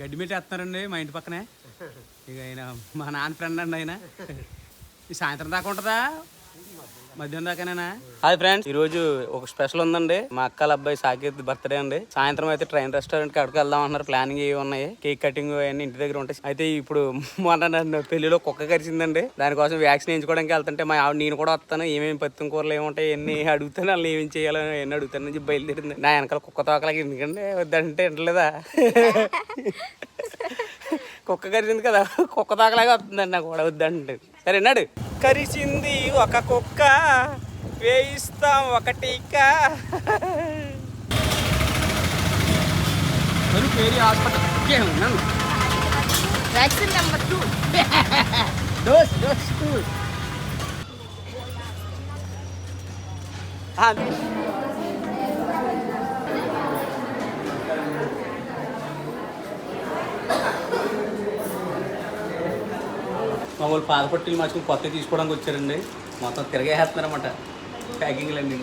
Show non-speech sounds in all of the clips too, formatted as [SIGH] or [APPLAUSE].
గడ్డి మెట్టి వేస్తున్నారండి మా ఇంటి పక్కనే. ఇక ఆయన మా నాన్న ఫ్రెండ్ అండి ఆయన. ఈ సాయంత్రం దాకా ఉంటుందా? మధ్యాహ్నం దాకానేనా? Hi friends. ఈ రోజు ఒక స్పెషల్ ఉందండి. మా అక్కల అబ్బాయి సాకేత్ బర్త్డే అండి. సాయంత్రం అయితే ట్రైన్ రెస్టారెంట్కి అక్కడికి వెళ్దాం అన్నారు. ప్లానింగ్ ఏవి ఉన్నాయి? కేక్ కటింగ్ అవన్నీ ఇంటి దగ్గర ఉంటాయి. అయితే ఇప్పుడు మొన్న నన్ను పెళ్ళిలో కుక్క కరిచిందండి. దానికోసం వ్యాక్సిన్ వేయించుకోవడానికి వెళ్తుంటే మా ఆవిడ నేను కూడా వస్తాను. ఏమేమి పత్తి కూరలు ఏముంటాయి ఎన్ని అడుగుతాను? వాళ్ళు ఏమేమి చేయాలని ఎన్ని అడుగుతాను? నుంచి బయలుదేరింది. నా వెనకాల కుక్క తోకలకి ఎందుకంటే వద్దంటే వింటలేదా కుక్క కరిచింది కదా కుక్క తాకలాగా వస్తుందండి నాకు కూడా వద్దంటే సరే నాడు. కరిచింది ఒక కుక్క వేయిస్తాం ఒక టీకా. Hospital vaccine number two. Dose dose two. మా వాళ్ళు పాదపట్టిలు మార్చుకుని కొత్తవి తీసుకోవడానికి వచ్చారండి. మొత్తం తిరగేస్తున్నారన్నమాట. ప్యాకింగ్లు అండి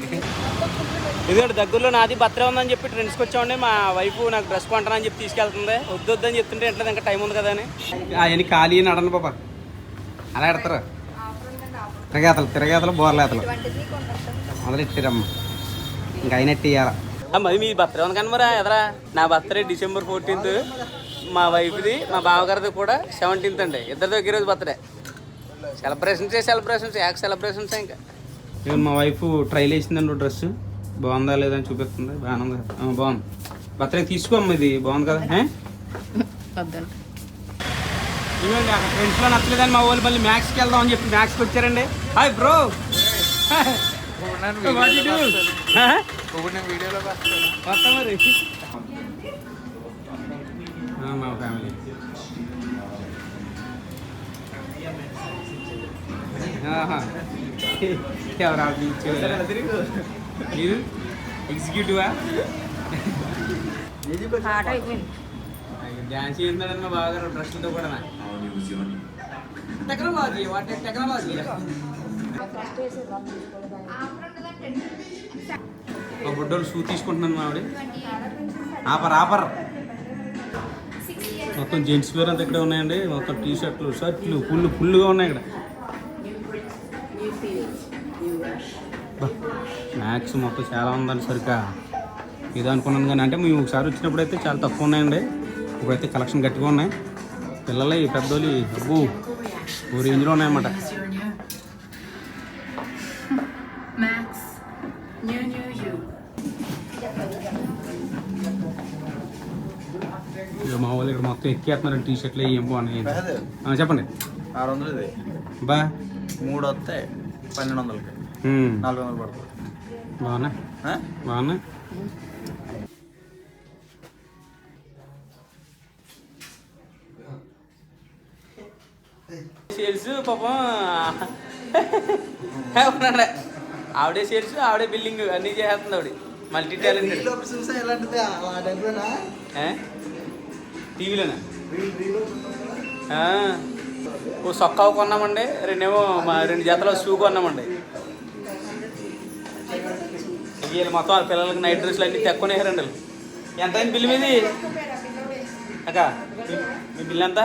ఇదిగోండి దగ్గరలో నాది బర్త్డే ఉందని చెప్పి ట్రెండ్స్కి వచ్చామండి. మా వైఫ్ నాకు డ్రెస్ కొంటానని చెప్పి తీసుకెళ్తుంది. వద్దు వద్దని చెప్తుంటే ఎట్లా ఇంకా టైం ఉంది కదా అని. అవన్నీ ఖాళీ అని అడను అలా ఎడతారు. తిరగేతలు తిరగేతలు బోర్లేతలు. మొదలెట్టారమ్మ. ఇంకా అయినట్టు ఇయ్యాల. మరి మీ బర్త్డే ఉంది కానీ మరి ఎదరా? నా బర్త్డే డిసెంబర్ ఫోర్టీన్త్. మా వైఫ్ది మా బావగారిది కూడా సెవెంటీన్త్ అండి. ఇద్దరి దగ్గర రోజు బర్త్డే. సెలబ్రేషన్స్ సెలబ్రేషన్స్ యాక్ సెలబ్రేషన్స్ ఇంకా. మా వైఫ్ ట్రైల్ వేసిందండి డ్రెస్. బాగుందా లేదా అని చూపిస్తుంది. బాగానే ఉంది. ఆ, బాగుంది. బర్త్డే తీసుకోమ్మ ఇది. బాగుంది కదా? ఇవ్వండి అక్కడ ఫ్రెండ్స్లో నచ్చలేదని మా వాళ్ళు మళ్ళీ మ్యాక్స్కి వెళ్దాం అని చెప్పి మ్యాక్స్కి వచ్చారండి. హాయ్ బ్రో మా ఫ్యామిలీ. ఎవరు ఆ బీచ్ మీరు? ఎగ్జిక్యూటివా? డ్యాన్స్ చేస్తున్నాడని మా బావగారు డ్రెస్లతో కూడా టెక్నాలజీ వాట్ టెక్నాలజీ. మా బుడ్డోళ్ళు షూ తీసుకుంటున్నాను మావిడ ఆపర్ ఆపర్. మొత్తం జెంట్స్ వేర్ అంతా ఇక్కడే ఉన్నాయండి. మొత్తం టీ షర్ట్లు షర్ట్లు ఫుల్ ఫుల్గా ఉన్నాయి ఇక్కడ. మ్యాక్స్ మొత్తం చాలా ఉందండి సరిగ్గా. ఇది అనుకున్నాను కానీ అంటే మేము ఒకసారి వచ్చినప్పుడు అయితే చాలా తక్కువ ఉన్నాయండి. ఇప్పుడైతే కలెక్షన్ గట్టిగా ఉన్నాయి. పిల్లలు పెద్దోళ్ళు అబ్బు ఓ రేంజ్లో ఉన్నాయన్నమాట. వాళ్ళు ఇక్కడ మొత్తం ఎక్కేస్తున్నారండి టీ షర్ట్లు ఏం బాగున్నాయి ఆ, చెప్పండి. ఆరు వందలు ఇది బా. మూడు వస్తాయి పన్నెండు వందలకి ఉమ్, నాలుగు వందలు పడుతుంది. బాగున్నా? ఆ? బాగున్నా? సేల్స్ పాపం. అవునండి ఆవిడే సేల్స్ ఆవిడే బిల్డింగ్ అన్నీ చేస్తుంది ఆవిడ. మల్టీ టాలెంటెడ్ రీల్ ఒకటి చూసా ఎలాంటిది? ఆ టైంలోనా? టీవీలోనా? రీల్ రీల్ ఓ సొక్కా కొన్నామండి. రెండేమో మా రెండు జతల షూ కొన్నామండి. వీళ్ళు మొత్తం వాళ్ళ పిల్లలకి నైట్ డ్రెస్సులు అన్నీ తెక్కునేసారండి ఎంత అయింది బిల్లు మీది? అక్క మీ- బిల్లు ఎంత?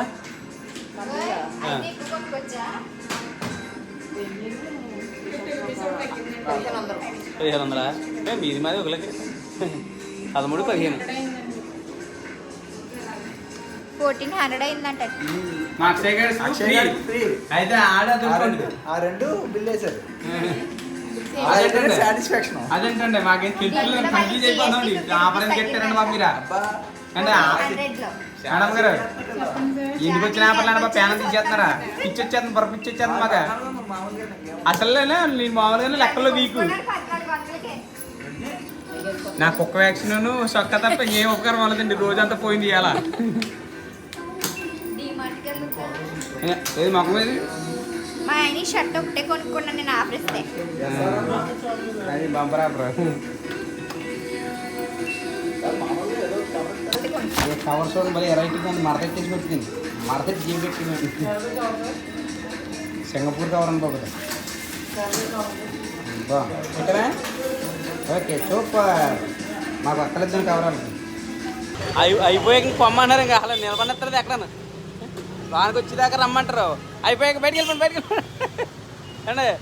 పదిహేను వందలా? మీది మాది ఒకలకి పదమూడు పదిహేను. ఫోర్టీన్ హండ్రెడ్ అయిందంట. అక్షయ్ గారు. అయితే ఆడ ఆ రెండు ఆ రెండు బిల్ వేశారు అదేంటండి? సాటిస్ఫాక్షన్ అదేంటండి? మాకేం తెలుసు కన్ఫ్యూజ్ అయిపోతాం ఆఫర్ ఎందుకు పెట్టారండి బాబు మీరా. అంటే మేడం గారు ఎందుకు వచ్చిన ఆఫర్లు అంటే పేనం తీసేస్తున్నారా పిచ్చి వచ్చేస్తుంది పొర పిచ్చి వచ్చేస్తుంది మాకు. అసలు నేను మామూలుగానే లెక్కల్లో వీకు. నా కుక్క వ్యాక్సిన్ సొక్క తప్ప ఏ ఉపకారం వాళ్ళదండి రోజంతా పోయింది ఇలా ఏది మొక్క మీద? మా ఆయన షర్ట్ ఒకటే కొనుక్కున్నా నేను ఆఫర్ ఇస్తే అది బంపర్ ఆఫర్ కవర్ చూడండి మళ్ళీ ఎరైటీగా ఉంది మడత ఎట్టేసి పెట్టింది. మడత జీవి పెట్టింది. సింగపూర్ కవర్ అని బాబు ఓకే సూపర్. మాకు అక్కలిద్దాం కవరాలు అయి అయిపోయాక ఇంక పొమ్మన్నారు ఇంకా అసలు నిలబడినట్లేదు ఎక్కడ వానికి వచ్చేదాకా రమ్మంటారు. అయిపోయాక బయటికి వెళ్ళిపోండి బయటికి వెళ్ళండి ఏది?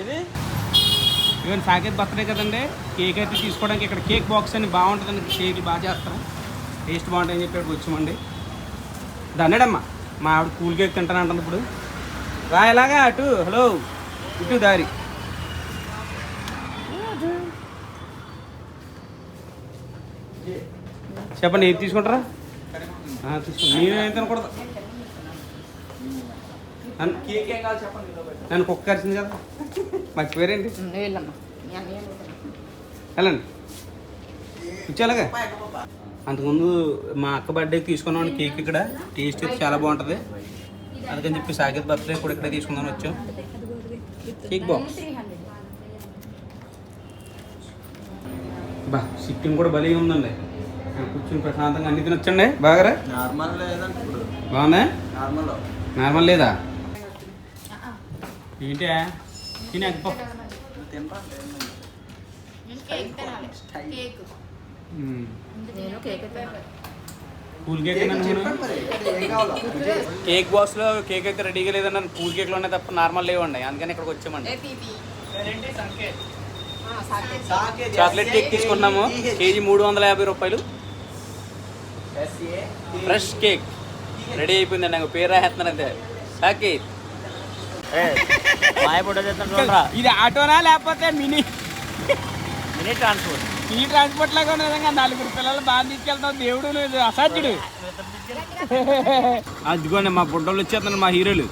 ఇది ఇవన్నీ సాకేత్ బర్త్డే కదండి. కేక్ అయితే తీసుకోవడానికి ఇక్కడ కేక్ బాక్స్ అని బాగుంటుందండి కేక్ బాగా చేస్తారు టేస్ట్ బాగుంటుందని చెప్పి ఇక్కడికి వచ్చామండి. దండమ్మా మా ఆవిడ కూల్ కేక్ తింటాను అంటుంది ఇప్పుడు. రా ఎలాగా? అటు హలో. ఇటు దారి. చెప్పండి ఏది తీసుకుంటారా? నేనేం తినకూడదు నన్ను కుక్క కరిచింది కదా మర్చిపోయారండి వెళ్ళండి. కూర్చోలాగా అంతకుముందు మా అక్క బర్త్డేకి తీసుకున్నాం కేక్ ఇక్కడ. టేస్ట్ అయితే చాలా బాగుంటుంది. అందుకని చెప్పి సాకేత్ బర్త్డే కూడా ఇక్కడే తీసుకుందాం వచ్చాం. Cake box. బా సిట్టింగ్ కూడా భలే ఉందండి. కూర్చుని ప్రశాంతంగా అన్ని తినొచ్చండి. బాగా నార్మల్ లేదండి ఇప్పుడు. బాగుందా? నార్మల్. నార్మల్ లేదా? ఏంటి తినే egg puff cake cake cool బాక్స్లో కేక్ అయితే రెడీగా లేదన్న కూల్ కేక్లోనే తప్ప నార్మల్ లేవండి. అందుకని ఇక్కడికి వచ్చామండి. చాక్లెట్ కేక్ తీసుకున్నాము. కేజీ మూడు వందల యాభై రూపాయలు. ఫ్రెష్ కేక్ రెడీ అయిపోయిందండి నాకు పేరు రాసేస్తున్నాను అంతే సాకేత్ ఇది ఆటోనా లేకపోతే mini? Mini transport. Mini transport లాగా ఉన్న విధంగా నలుగురు పిల్లలు బాగా తీసుకెళ్తాం దేవుడు నువ్వు అసాధ్యుడు. అదిగోండి మా బుడ్డోళ్ళు వచ్చేస్తున్నారు మా హీరోలు.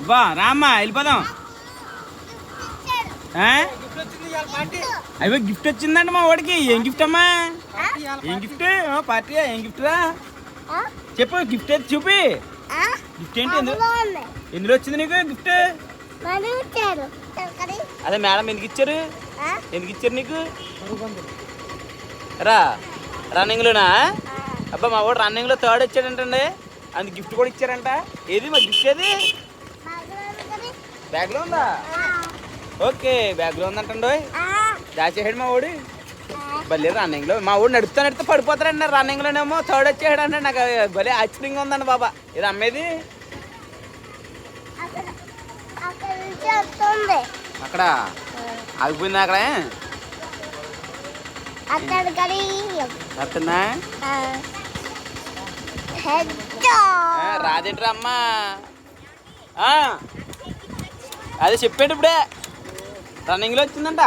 అబ్బా రామ్మా వెళ్ళిపోదాం? అయ్యో గిఫ్ట్ వచ్చిందండి మా వాడికి. ఏం గిఫ్ట్ అమ్మా? ఏం గిఫ్ట్ పార్టీ ఏం గిఫ్ట్ రా? చెప్పు గిఫ్ట్ అయితే చూపి. గిఫ్ట్ ఏంటి ఎందు- ఎందులో వచ్చింది నీకు గిఫ్ట్ అదే మేడం ఎందుకు ఇచ్చారు? ఎందుకు ఇచ్చారు నీకు? రా రన్నింగ్లోనా అబ్బా మా వాడు రన్నింగ్లో థర్డ్ వచ్చాడంటండి. అందుకు గిఫ్ట్ కూడా ఇచ్చారంట. ఏది మా గిఫ్ట్ ఏది? బ్యాగ్లో ఉందా? ఓకే బ్యాగ్లో ఉందంటండి దాచేసాడు మా వాడు. భలే రన్నింగ్లో మా వాడు నడుపుతా నడుపుతా పడిపోతాడండి రన్నింగ్లోనేమో థర్డ్ వచ్చాడు అంటే నాకు భలే ఆశ్చర్యంగా ఉందండి బాబా. ఇది అమ్మేది? అక్కడ ఆగిపోయింది అక్కడ? రాదేంట్రా అమ్మా ఆ, అదే చెప్పాడు ఇప్పుడే? రన్నింగ్లో వచ్చిందంట?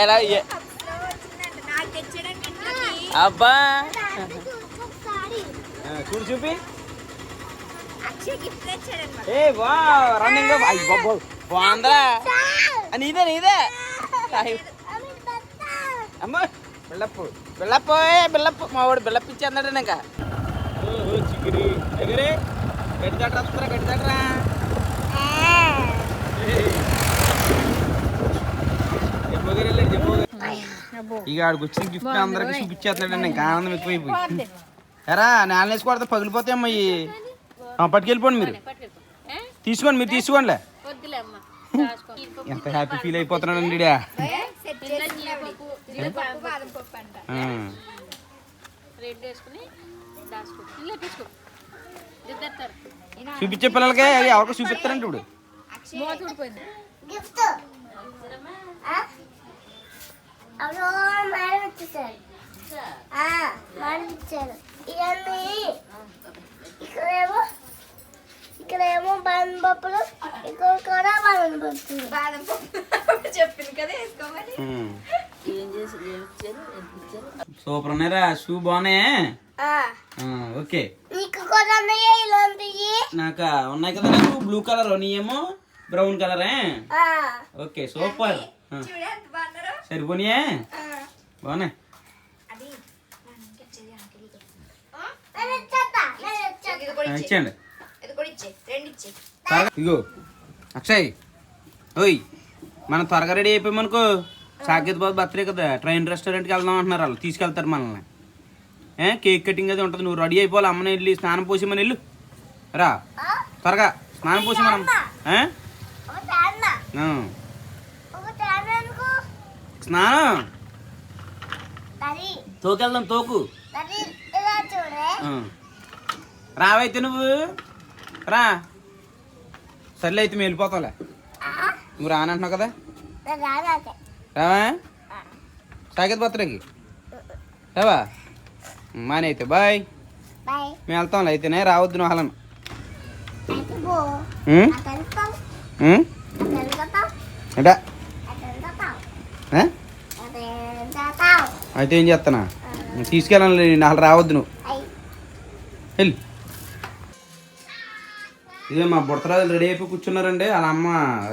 ఎలా అబ్బా! ఒకసారి చూడు చూపి. ఏ వా రన్నింగ్ బాగుందా నీదే నీదే. అమ్మ బిళ్ళప్పు బిళ్ళప్పు ఏ బిళ్ళప్పు. మా వాడు బిళ్ళప్పు అన్నాడు ఇంకా. చిగిరి చిగురు. ఎగిరి గడ్డి దాటరా వస్తారా గడ్డి ఇక ఆడికి వచ్చిన గిఫ్ట్ అందరికి చూపించేస్తున్నాడు ఇంకా ఆనందం ఎక్కువైపోయి ఎరా వేసి కొడితే పగిలిపోతాయమ్మా ఆ, పట్టుకెళ్ళిపోండి మీరు. తీసుకోండి మీరు తీసుకోండిలే. ఎంత హ్యాపీ ఫీల్ తీసుకో దిద్దరు చూపించే పిల్లలకి అది ఎవరికి చూపిస్తారంటే ఇప్పుడు. అవో మేడం ఇచ్చేసారు. మేడం ఇచ్చారు. ఇవన్నీ ఇక్కడేమో ఇక్కడేమో బాదం పప్పులు ఇక్కడ కూడా బాదం పప్పులు. బాదం పప్పు చెప్పింది కదా వేసుకోమని. సూపర్ ఉన్నారా షూ బాగున్నాయే? ఆ, ఆ, ఓకే. నీకు కూడా ఉన్నాయా ఇలాంటివి? నాకు ఉన్నాయి కదా నాకు? బ్లూ కలర్ నీయేమో బ్రౌన్ కలరే? ఆ, ఓకే సూపర్. సరిపోనియే బాగున్నాయి ఇచ్చేయండి. ఇగో అక్షయ్ ఓయ్ మనం త్వరగా రెడీ అయిపోయామనుకో సాకేత్ బాబు బర్త్డే కదా ట్రైన్ రెస్టారెంట్కి వెళ్దాం అంటున్నారు వాళ్ళు తీసుకెళ్తారు మనల్ని. ఏ కేక్ కటింగ్ అది ఉంటుంది నువ్వు రెడీ అయిపోవాలి అమ్మని వెళ్ళి స్నానం పోసి మన ఇల్లు రా త్వరగా స్నానం పోసి మనం ఏ? ఒక తాన్న, ఆ. ఒక తాన్న అనుకో. స్నానం. తోకెళ్దాం తోకు. రావైతే నువ్వు. రా. సర్లే అయితే మేము వెళ్ళిపోతాంలే. ఆ, నువ్వు రానంటున్నావు కదా? రావా? సాగత్ పత్రకి రావా? మానే అయితే బాయ్. మేము వెళ్తాంలే అయితేనే రావద్దు నువ్వు హలను. అయితే పో ఉం? అక్కడ వెళ్తాం ఉం? అక్కడ వెళ్తాం ఏంటా అక్కడ వెళ్తాం ఏ? అక్కడ వెళ్తాం అయితే ఏం చేస్తానా తీసుకెళ్ళాలి నాలుగు రావద్దు నువ్వు. వెళ్ళి ఇదే మా బుడతరాజులు రెడీ అయిపోయి కూర్చున్నారండి. వాళ్ళ అమ్మ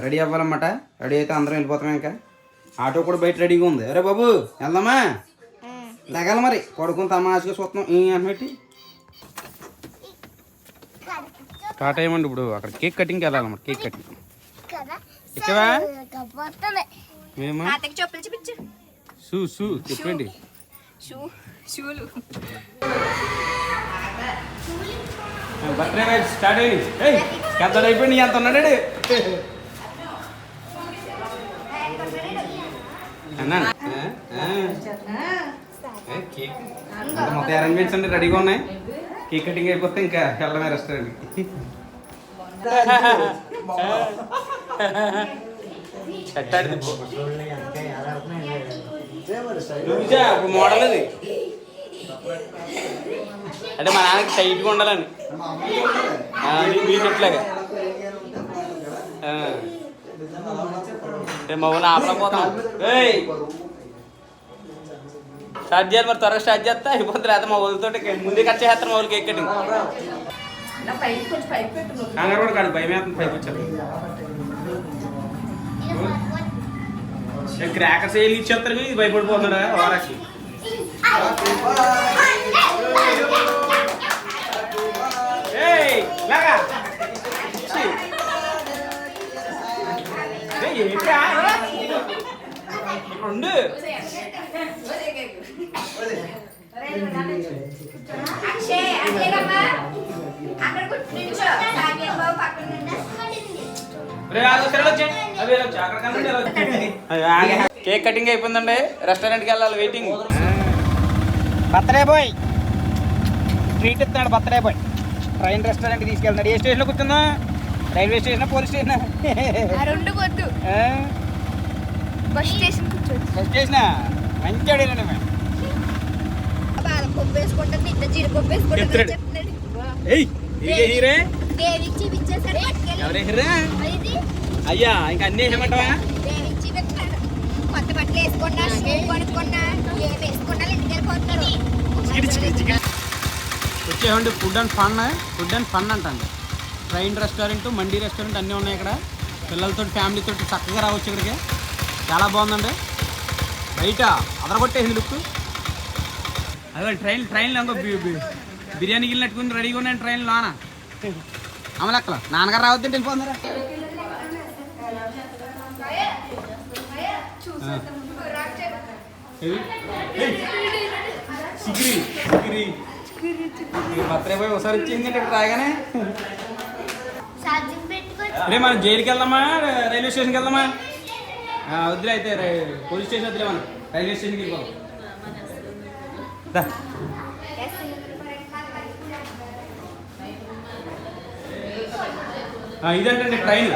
రెడీ అవ్వాలన్నమాట. రెడీ అయితే అందరం వెళ్ళిపోతాం ఇంకా. ఆటో కూడా బయట రెడీగా ఉంది. అరే బాబు వెళ్దామా? లగాలి మరి. పడుకుని తమాషగా చూస్తున్నాం. ఏ అన్నట్టు స్టార్ట్ అయ్యమండి ఇప్పుడు. అక్కడ కేక్ కటింగ్కి వెళ్ళాలన్నమాట. Cake cutting. చెప్పులు చూపించు. షూ షూ చెప్పండి. షూ షూలు. బర్త్డే మ్యాచ్ స్టార్ట్ అయ్యింది ఏయ్ ఎంత అయిపోయింది ఎంత ఉన్నాడు కేక్. అంత మొత్తం అరేంజ్మెంట్స్ అన్ని రెడీగా ఉన్నాయి. కేక్ కటింగ్ అయిపోతే ఇంకా వెళ్ళమే రెస్టారెంట్కి మోడల్ అది అంటే మా నాన్నకి టైట్గా ఉండాలని. మీ- మీ చెట్లాగా మా ఊళ్ళో ఆపలేకపోతాం స్టార్ట్ చేయాలి మరి త్వరగా స్టార్ట్ చేస్తా. అయిపోతుంది లేదా మా ఊళ్ళతో ముందే కట్ చేస్తాను మా ఊళ్ళకి ఎక్కడి కంగారు కూడా కాదు భయం వేస్తుంది పైకి వచ్చారు క్రాకర్స్ వేసి ఇచ్చేస్తారు ఇది భయపడిపోతున్నాడా? వారాకి. ఏయ్ అక్కడ కూర్చో. పక్కన కేక్ కటింగ్ అయిపోయిందండి. రెస్టారెంట్కి వెళ్ళాలి వెయిటింగ్ బర్త్డే బాయ్. ట్రీట్ ఇస్తున్నాడు బర్త్డే బాయ్. ట్రైన్ రెస్టారెంట్కి తీసుకెళ్తున్నాడు. ఏ స్టేషన్లో కూర్చుందా? Railway station police station bus station కూర్చోండి స్టేషనా మంచి ఎవరే అయ్యా ఇంకా అన్నీ వేయమంటావా కొత్త బట్టలు వేసుకున్నా షూ కొనుక్కున్నా ఏం వేసుకున్నా ఇంటికి వచ్చేవండి food and fun food and fun అంటండి. ట్రైన్ రెస్టారెంట్ మండీ రెస్టారెంట్ అన్నీ ఉన్నాయి ఇక్కడ. పిల్లలతో ఫ్యామిలీతో చక్కగా రావచ్చు ఇక్కడికి. చాలా బాగుందండి. బయట అదరగొట్టేసింది లుక్. అదే ట్రైన్ ట్రైన్లో ఇంకో బిర్యానీ గిన్నె రెడీగా ఉన్నాను ట్రైన్ లోన అమలక్కల నాన్నగారు రావద్దంటే వెళ్ళిపోతున్నారా? సిగిరి సిగిరి బర్త్డే పోయి ఒకసారి వచ్చింది ఇక్కడ రాగానే? రే మనం జైలుకి వెళ్దామా? రైల్వే స్టేషన్కి వెళ్దామా? వద్దులే అయితే పోలీస్ స్టేషన్ వద్దులే మనం. రైల్వే స్టేషన్కి వెళ్ళిపోదాం. ఇదేంటండి ట్రైన్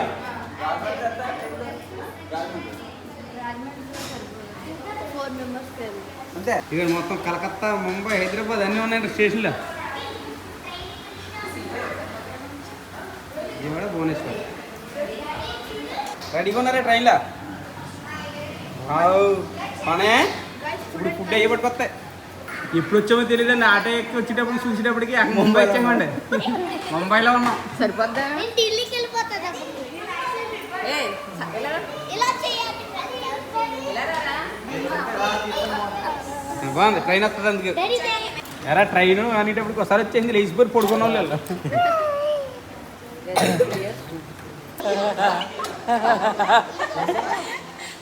అంతే. ఇక్కడ మొత్తం కలకత్తా ముంబై హైదరాబాద్ అన్నీ ఉన్నాయండి స్టేషన్లో. ఇవాడ భువనేశ్వర్. రెడీగా ఉన్నారా ట్రైన్లో? పనే? ఇప్పుడు ఫుడ్ అయ్యి పట్టుకొస్తాయి ఎప్పుడు వచ్చామో తెలియదండి. ఆటో ఎక్కి వచ్చేటప్పుడు చూసేటప్పటికి ముంబై వచ్చామండి. ముంబైలో ఉన్నాం. సరిపోద్దా నేను ఢిల్లీకి వెళ్ళిపోతుంది అప్పుడు. ఇలా చేయాలి బాగుంది. ట్రైన్ వస్తుంది అందుకే. ఎరా ట్రైన్ అనేటప్పటికి ఒకసారి వచ్చేసింది లేచిపోయి పడుకున్న వాళ్ళు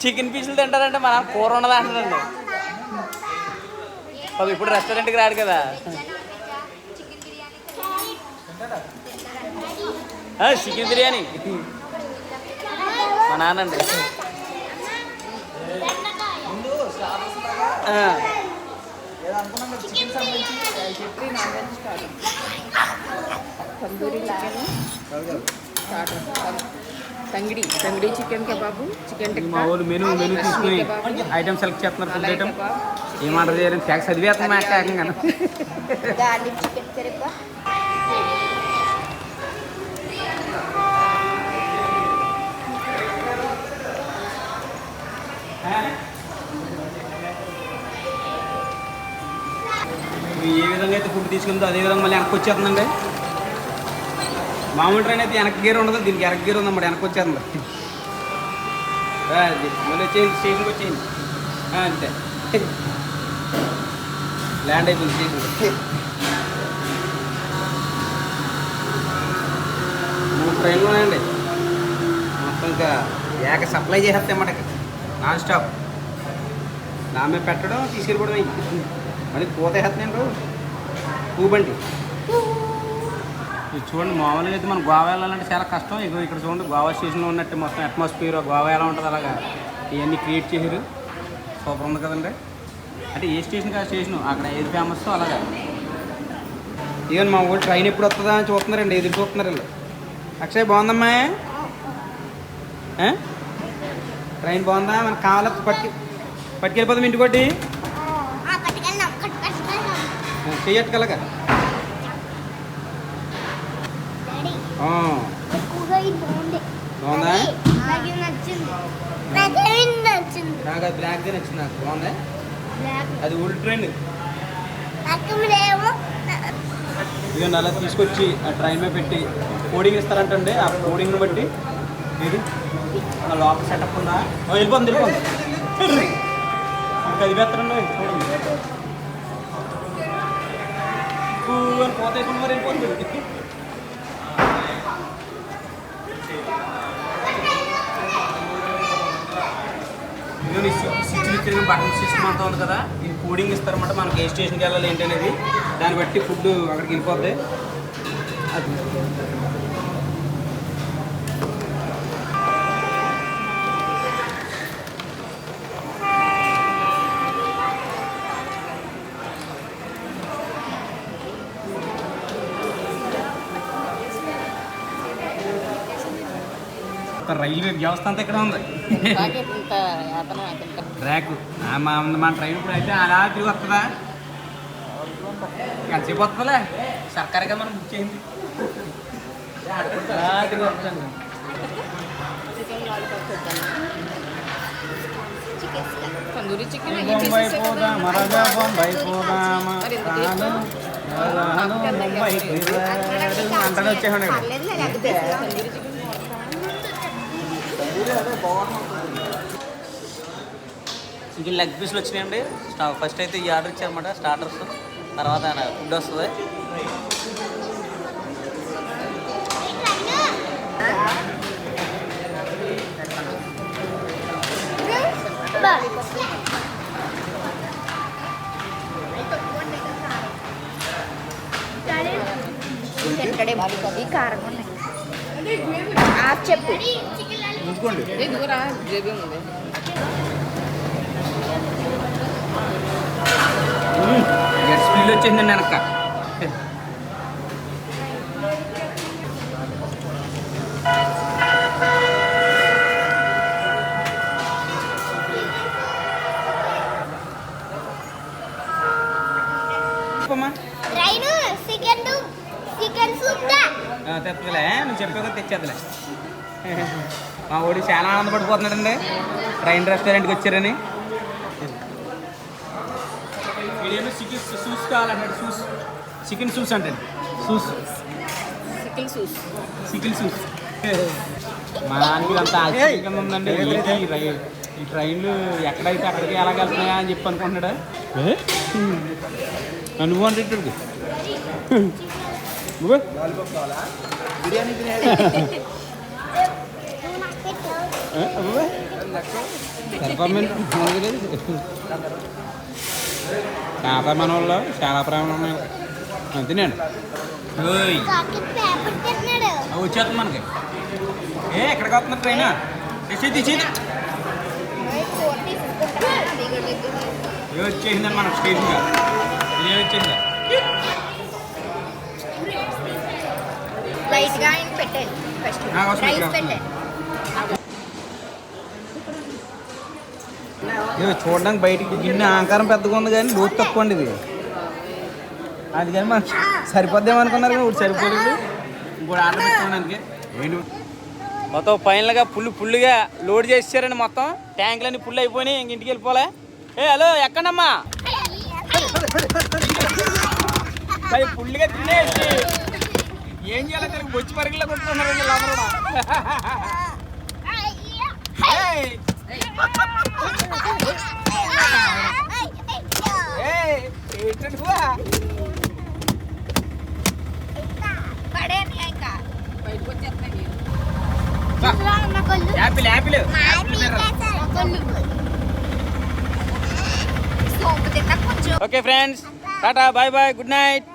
చికెన్ పీసులు తింటారంటే మన కూర ఉండదు అంటారండి. పాపం ఇప్పుడు రెస్టారెంట్కి రాడు కదా. చికెన్ బిర్యానీ. మా నాన్నండి. ఆ. చికెన్ సంబంధించి చెప్పి non veg starter tandoori chicken starter tangdi tangdi chicken kebab chicken మా టిక్కా వాళ్ళు మెనూ మెనూ తీసుకుని ఐటమ్ సెలెక్ట్ చేస్తున్నారు ఫుడ్ ఐటమ్ ఏం ఆర్డర్ చేయాలని ట్యాక్స్ చదివేస్తాం మా ఏకంగా గార్లిక్ చికెన్ కర్రీ ఏ విధంగా అయితే ఫుడ్ తీసుకుందో అదే విధంగా మళ్ళీ వెనక్కి వచ్చేస్తుందండి. మామూలు ట్రైన్ అయితే వెనక్కి గేర్ ఉండదు దీనికి వెనక్కి గేర్ ఉందన్నమాట వెనక్కి వచ్చేస్తుంది. అది మళ్ళీ వచ్చేయండి స్టేషన్కి వచ్చేయండి. అంతే. ల్యాండ్ అయిపోయింది స్టేషన్ మూడు ట్రైన్లు ఉన్నాయండి. మొత్తం ఇంకా ఏక సప్లై చేసేస్తాయి అన్నమాట నాన్ స్టాప్ నామే పెట్టడం తీసుకెళ్ళిపోవడం మళ్ళీ పూత వేస్తున్నాను పూబండి ఇది చూడండి మామూలుగా అయితే మనం గోవా వెళ్ళాలంటే చాలా కష్టం. ఇక ఇక్కడ చూడండి గోవా స్టేషన్లో ఉన్నట్టు మొత్తం అట్మాస్ఫియర్ గోవా ఎలా ఉంటుంది అలాగా. ఇవన్నీ క్రియేట్ చేశారు. సూపర్ ఉంది కదండి. అంటే ఏ స్టేషన్కి ఆ స్టేషన్ అక్కడ ఏది ఫేమస్ అలాగా. ఇవన్నీ మా ఊరు ట్రైన్ ఎప్పుడు వస్తుందా అని చూస్తున్నారండి ఎదురు చూస్తున్నారు వీళ్ళు అక్షయ్ బాగుందమ్మా? ట్రైన్ బాగుందా? మనకు కావాలి పట్టుకు పట్టుకెళ్ళిపోదాం ఇంటికోటి చెయ్యట్టుకలగా బాగుంది? నాకు అది బ్లాక్గా నచ్చింది నాకు. బాగుందా? బ్లాక్ అది ఓల్డ్ ట్రైన్ ఇదిగోండి అలా తీసుకొచ్చి ఆ ట్రైన్ మీద పెట్టి కోడింగ్ ఇస్తారంటండి. ఆ కోడింగ్ని బట్టి. ఇది ఆ లోపల సెటప్ ఉందా? ఓ, వెళ్ళిపోతుంది వెళ్ళిపోతుంది [LAUGHS] ఇంకా అది పెడతారండి చూడండి ఊ పోతే వెళ్ళిపోతుంది స్విచ్ ఇచ్చిన బటన్ సిస్టమ్ అంతా ఉంది కదా ఇది కోడింగ్ ఇస్తారన్నమాట మనకి ఏ స్టేషన్కి వెళ్ళాలి ఏంటి అనేది దాన్ని బట్టి ఫుడ్ అక్కడికి వెళ్ళిపోద్ది. అది రైల్వే వ్యవస్థ అంతా ఇక్కడ ఉంది. ట్రాక్. మన ట్రైన్ ఇప్పుడు అయితే అలా తిరిగి వస్తుందా? ఎంతసేపు వస్తుందిలే. సర్కారుగా మనం బుక్ చేయింది అలా తిరిగి వచ్చేసాడు. తందూరి చికెన్ ఇంక లెగ్ పీస్లు వచ్చినాయండి. ఫస్ట్ అయితే ఈ ఆర్డర్ ఇచ్చారన్నమాట స్టార్టర్స్ తర్వాత ఫుడ్ వస్తుంది. తింటాడే ఈ కారం ఉన్నాయి. ఆ, చెప్పు. ఉంచుకోండి ఇదిగోరా జేబీ ఉంది. స్పీడ్ వచ్చేసిందండి వెనక తెత్తలే నువ్వు చెప్పాక తెచ్చేద్దలే మా ఓడి చాలా ఆనందపడిపోతున్నాడండి. ట్రైన్ రెస్టారెంట్కి వచ్చారని. వీడేమో చికెన్ సూస్ కావాలంటాడు సూస్. చికెన్ సూస్ అంటే సూస్. చికెన్ సూస్. చికెన్ సూస్. మా నాన్నకి అంత ఆశ్చర్యంగా ఉందండి. ఈ ట్రైన్లు ఎక్కడైతే అక్కడికి ఎలా వెళ్తున్నాయా అని చెప్పి అనుకుంటున్నాడు. అనుభవం అంటే లాలీపాప్ కావాలా బిర్యానీ తినేది నువ్వు నాకు పెట్టావు సరిపడమని చాలా మన వాళ్ళు చాలా ప్రేమ ఉన్నాయి అంతేనండి ఓయ్ కాకి పేపర్ తిన్నాడు అవి వచ్చేస్తుంది మనకి ఏ ఎక్కడికి వస్తున్నారు ట్రైన్ తెచ్చి తెచ్చి ఇది వచ్చేసిందని మనకు స్టేషన్గా ఇది వచ్చేసిందా ఆయన ఫస్ట్ రైస్ చూడడానికి బయటికి గిన్నె ఆకారం పెద్దగా ఉంది కానీ లోతు తక్కువ అండి ఇది. అది కానీ మనకి సరిపోద్దాం అనుకున్నారు కానీ ఇప్పుడు సరిపోలేదు. ఇంకోటి ఆర్డర్ పెట్టుకోవడానికి. మొత్తం ఫైనల్గా ఫుల్ ఫుల్గా లోడ్ చేసారండి మొత్తం. ట్యాంకులన్నీ ఫుల్ అయిపోయినాయి ఇంక ఇంటికి వెళ్ళిపోలే. ఏ హలో ఎక్కడమ్మా? ఫుల్గా తినేసి. ఏం చేయాలి తిరిగి బొచ్చి పరుగులో! ఏంటండి కళ్ళు apple. Apple. Okay friends tata bye bye good night.